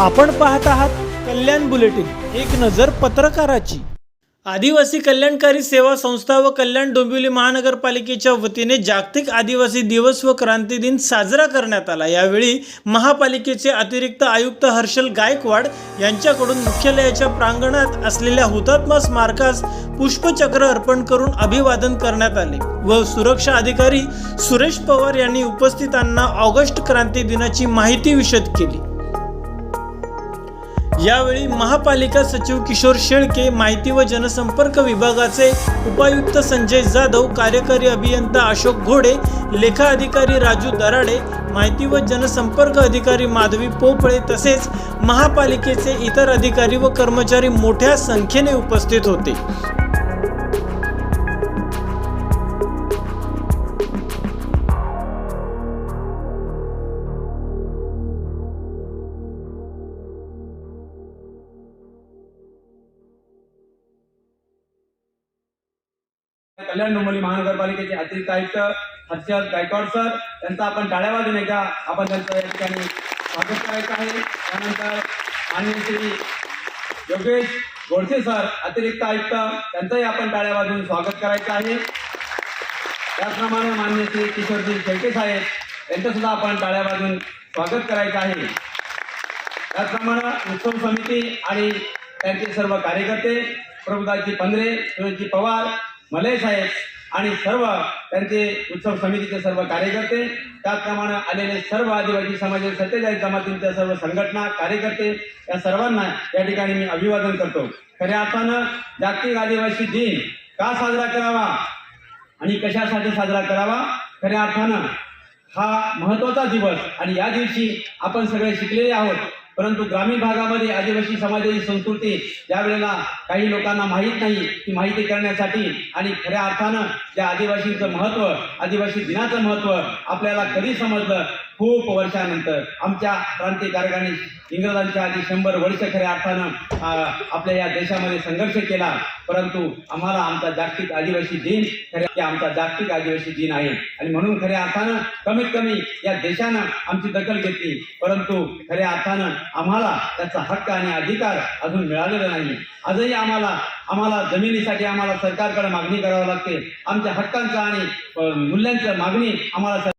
आपण पाहत आहात कल्याण बुलेटिन एक नजर पत्रकाराची. आदिवासी कल्याणकारी सेवा संस्था व कल्याण डोंबिवली महानगरपालिकेच्या वतीने जागतिक आदिवासी दिवस व क्रांती दिन साजरा करण्यात आला. यावेळी महापालिकेचे अतिरिक्त आयुक्त हर्षल गायकवाड यांच्याकडून मुख्यालयाच्या प्रांगणात असलेल्या हुतात्मा स्मारकास पुष्पचक्र अर्पण करून अभिवादन करण्यात आले व सुरक्षा अधिकारी सुरेश पवार यांनी उपस्थितांना ऑगस्ट क्रांती दिनाची माहिती विशद केली. यावेळी महापालिका सचिव किशोर शेळके माहिती व जनसंपर्क विभागाचे उपायुक्त संजय जाधव कार्यकारी अभियंता अशोक घोडे लेखा अधिकारी राजू दराडे माहिती व जनसंपर्क अधिकारी माधवी पोपळे तसेच महापालिकेचे इतर अधिकारी व कर्मचारी मोठ्या संख्येने उपस्थित होते. कल्याण डोंबिवली महानगरपालिकेचे अतिरिक्त आयुक्त हर्षद गायकवाड सर त्यांचा आपण टाळ्या वाजून एकदा आपण त्यांचं या ठिकाणी स्वागत करायचं आहे. त्यानंतर माननीय श्री योगेश गोडसे सर अतिरिक्त आयुक्त त्यांचंही आपण टाळ्या वाजून स्वागत करायचं आहे. त्याचप्रमाणे माननीय श्री किशोरजी शेळके साहेब यांचं सुद्धा आपण टाळ्या वाजून स्वागत करायचं आहे. त्याचप्रमाणे उत्सव समिती आणि त्यांचे सर्व कार्यकर्ते प्रभुदाजी पंधरे सुरेशजी पवार मलय साहेब आणि सर्व त्यांचे उत्सव समितीचे सर्व कार्यकर्ते त्याचप्रमाणे आलेले सर्व आदिवासी समाजाचे सत्तेचाळीस जमातींच्या सर्व संघटना कार्यकर्ते या सर्वांना या ठिकाणी मी अभिवादन करतो. खऱ्या अर्थानं जागतिक आदिवासी दिन का साजरा करावा आणि कशासाठी साजरा करावा? खऱ्या अर्थानं हा महत्त्वाचा दिवस आणि या दिवशी आपण सगळे शिकलेले आहोत. परंतु ग्रामीण भागामध्ये आदिवासी समाजाची संस्कृती ज्यावेळेला काही लोकांना माहीत नाही ती माहिती करण्यासाठी आणि खऱ्या अर्थानं त्या आदिवासींचं महत्त्व आदिवासी दिनाचं महत्त्व आपल्याला कधी समजलं खूप वर्षानंतर आमच्या क्रांतिकारकांनी इंग्रजांच्या आधी शंभर वर्ष खऱ्या अर्थानं आपल्या या देशामध्ये संघर्ष केला. परंतु आम्हाला आमचा जागतिक आदिवासी दिन खऱ्या आमचा जागतिक आदिवासी दिन आहे. आणि म्हणून खऱ्या अर्थानं कमीत कमी या देशानं आमची दखल घेतली. परंतु खऱ्या अर्थानं आम्हाला त्याचा हक्क आणि अधिकार अजून मिळालेला नाही. आजही आम्हाला आम्हाला जमिनीसाठी आम्हाला सरकारकडे मागणी करावी लागते. आमच्या हक्कांचा आणि मूल्यांचं मागणी आम्हाला